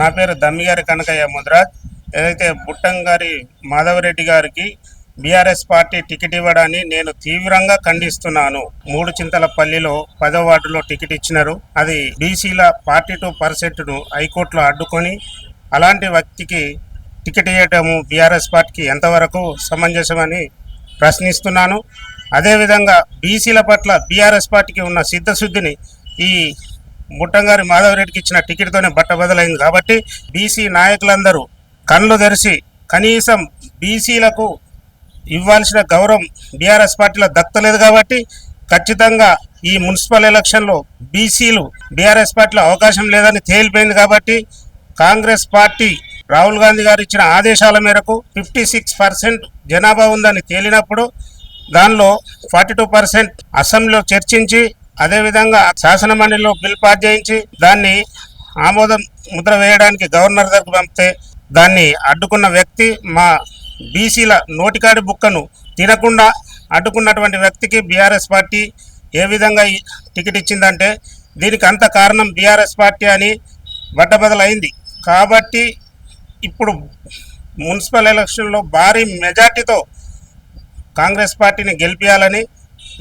నా పేరు దమ్మిగారి కనకయ్య ముద్రాజ్. ఏదైతే బుట్టంగారి మాధవరెడ్డి గారికి బీఆర్ఎస్ పార్టీ టికెట్ ఇవ్వడాన్ని నేను తీవ్రంగా ఖండిస్తున్నాను. మూడు చింతలపల్లిలో పదో వార్డులో టికెట్ ఇచ్చినారు. అది బీసీల ఫార్టీ టూ పర్సెంట్ను హైకోర్టులో అడ్డుకొని అలాంటి వ్యక్తికి టికెట్ ఇవ్వటము బీఆర్ఎస్ పార్టీకి ఎంతవరకు సమంజసమని ప్రశ్నిస్తున్నాను. అదేవిధంగా బీసీల పట్ల బీఆర్ఎస్ పార్టీకి ఉన్న సిద్ధశుద్ధిని ఈ ముట్టంగారి మాధవరెడ్డికి ఇచ్చిన టికెట్తోనే బట్టబదలైంది కాబట్టి బీసీ నాయకులందరూ కళ్ళు తెరిచి కనీసం బీసీలకు ఇవ్వాల్సిన గౌరవం బీఆర్ఎస్ పార్టీలో దక్కలేదు కాబట్టి ఖచ్చితంగా ఈ మున్సిపల్ ఎలక్షన్లో బీసీలు బీఆర్ఎస్ పార్టీలో అవకాశం లేదని తేలిపోయింది కాబట్టి కాంగ్రెస్ పార్టీ రాహుల్ గాంధీ గారు ఇచ్చిన ఆదేశాల మేరకు ఫిఫ్టీ సిక్స్ పర్సెంట్ జనాభా ఉందని తేలినప్పుడు దానిలో ఫార్టీ టూ పర్సెంట్ అసెంబ్లీలో చర్చించి అదేవిధంగా శాసన మండలిలో బిల్ పాస్ చేయించి దాన్ని ఆమోదం ముద్ర వేయడానికి గవర్నర్ దగ్గరకు పంపితే దాన్ని అడ్డుకున్న వ్యక్తి మా బీసీల నోటికాడి బుక్కను తినకుండా అడ్డుకున్నటువంటి వ్యక్తికి బీఆర్ఎస్ పార్టీ ఏ విధంగా ఈ టికెట్ ఇచ్చిందంటే దీనికి అంత కారణం బీఆర్ఎస్ పార్టీ అని బట్టబదలైంది. కాబట్టి ఇప్పుడు మున్సిపల్ ఎలక్షన్లో భారీ మెజార్టీతో కాంగ్రెస్ పార్టీని గెలిపించాలని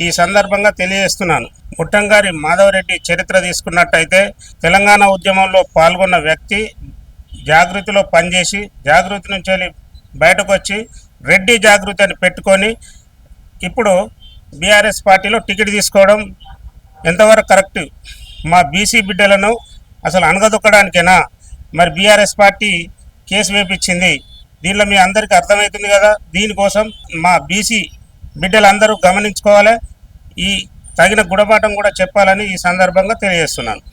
ఈ సందర్భంగా తెలియజేస్తున్నాను. ముట్టంగారి మాధవరెడ్డి చరిత్ర తీసుకున్నట్టయితే తెలంగాణ ఉద్యమంలో పాల్గొన్న వ్యక్తి జాగృతిలో పనిచేసి జాగృతి నుంచి వెళ్ళి బయటకు వచ్చి రెడ్డి జాగృతి అని పెట్టుకొని ఇప్పుడు బీఆర్ఎస్ పార్టీలో టికెట్ తీసుకోవడం ఎంతవరకు కరెక్ట్? మా బీసీ బిడ్డలను అసలు అనగదొక్కడానికేనా మరి బీఆర్ఎస్ పార్టీ కేసు వేపించింది. దీనిలో మీ అందరికీ అర్థమవుతుంది కదా? దీనికోసం మా బీసీ బిడ్డలందరూ గమనించుకోవాలి. ఈ తగిన గుణపాఠం కూడా చెప్పాలని ఈ సందర్భంగా తెలియజేస్తున్నాను.